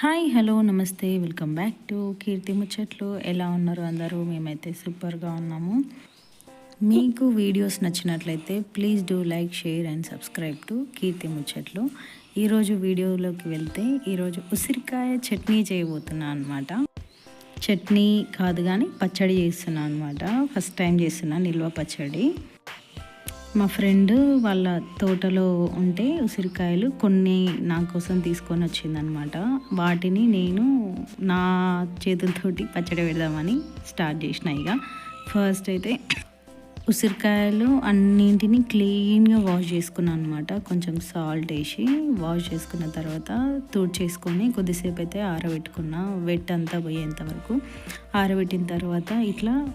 Hi hello నమస్తే welcome back to Keerthi Muchatlu. ఎలా ఉన్నారు అందరూ? మేమైతే సూపర్గా ఉన్నాము. మీకు వీడియోస్ నచ్చినట్లయితే please do like share and subscribe to Keerthi Muchatlu. ఈరోజు వీడియోలోకి వెళ్తే ఈరోజు ఉసిరికాయ చట్నీ చేయబోతున్నాను అనమాట చట్నీ కాదు కానీ పచ్చడి చేస్తున్నాను అనమాట ఫస్ట్ టైం చేస్తున్నా నిల్వ పచ్చడి. మా ఫ్రెండ్ వాళ్ళ తోటలో ఉంటే ఉసిరికాయలు కొన్ని నా కోసం తీసుకొని వచ్చిందనమాట వాటిని నేను నా చేతులతోటి పచ్చడి పెడదామని స్టార్ట్ చేసిన ఇక. ఫస్ట్ అయితే ఉసిరికాయలు అన్నింటినీ క్లీన్గా వాష్ చేసుకున్నాను అనమాట కొంచెం సాల్ట్ వేసి వాష్ చేసుకున్న తర్వాత చేసుకొని కొద్దిసేపు అయితే ఆరబెట్టుకున్న. వెట్ అంతా పోయేంత వరకు. ఆరబెట్టిన తర్వాత ఇట్లా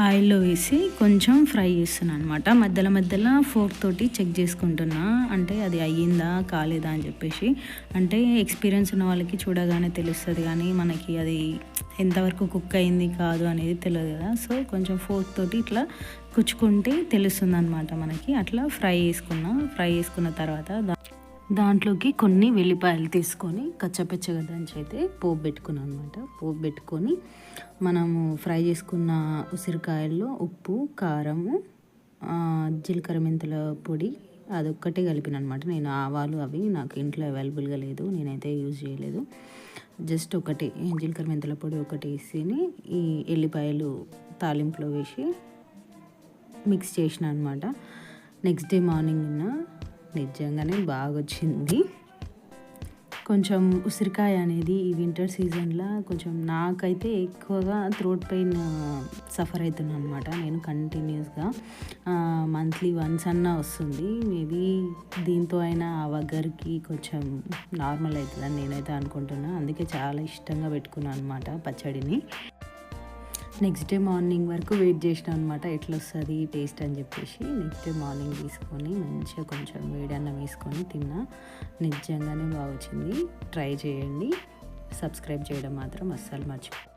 ఆయిల్లో వేసి కొంచెం ఫ్రై చేస్తున్నాను అనమాట మధ్యలో మధ్యలో ఫోర్క్ తోటి చెక్ చేసుకుంటున్నా. అంటే అది అయ్యిందా కాలేదా అని చెప్పేసి. అంటే ఎక్స్పీరియన్స్ ఉన్న వాళ్ళకి చూడగానే తెలుస్తుంది కానీ మనకి అది ఎంతవరకు కుక్ అయింది కాదు అనేది తెలియదు కదా. సో కొంచెం ఫోర్క్ తోటి ఇట్లా కుచ్చుకుంటే తెలుస్తుంది అనమాట మనకి. అట్లా ఫ్రై చేసుకున్నా. ఫ్రై చేసుకున్న తర్వాత దాంట్లోకి కొన్ని వెల్లిపాయలు తీసుకొని కచ్చపచ్చగా దంచి అయితే పోపు పెట్టుకున్నాను అనమాట పోపు పెట్టుకొని మనము ఫ్రై చేసుకున్న ఉసిరికాయల్లో ఉప్పు కారము జీలకర్ర మెంతుల పొడి అదొక్కటే కలిపిన అనమాట నేను ఆవాలు అవి నాకు ఇంట్లో అవైలబుల్గా లేదు నేనైతే యూజ్ చేయలేదు. జస్ట్ ఒకటి జీలకర్ర మెంతుల పొడి ఒకటి వేసి ఈ ఎల్లిపాయలు తాలింపులో వేసి మిక్స్ చేసిన అనమాట నెక్స్ట్ డే మార్నింగ్ నిజంగానే బాగా వచ్చింది కొంచెం ఉసిరికాయ అనేది ఈ వింటర్ సీజన్లో కొంచెం నాకైతే ఎక్కువగా థ్రోట్ పెయిన్ సఫర్ అవుతున్నాను అనమాట నేను కంటిన్యూస్గా మంత్లీ వన్స్ అన్నా వస్తుంది. మేబీ దీంతో అయినా ఆ వగర్కి కొంచెం నార్మల్ అవుతుందని నేనైతే అనుకుంటున్నాను అందుకే చాలా ఇష్టంగా పెట్టుకున్నాను అనమాట పచ్చడిని. నెక్స్ట్ డే మార్నింగ్ వరకు వెయిట్ చేసిన అనమాట ఎట్లా వస్తుంది టేస్ట్ అని చెప్పేసి నెక్స్ట్ డే మార్నింగ్ తీసుకొని మంచిగా కొంచెం వేడి అన్నం వేసుకొని తిన్నా. నిజంగానే బాగా వచ్చింది ట్రై చేయండి. సబ్స్క్రైబ్ చేయడం మాత్రం అస్సలు మర్చిపో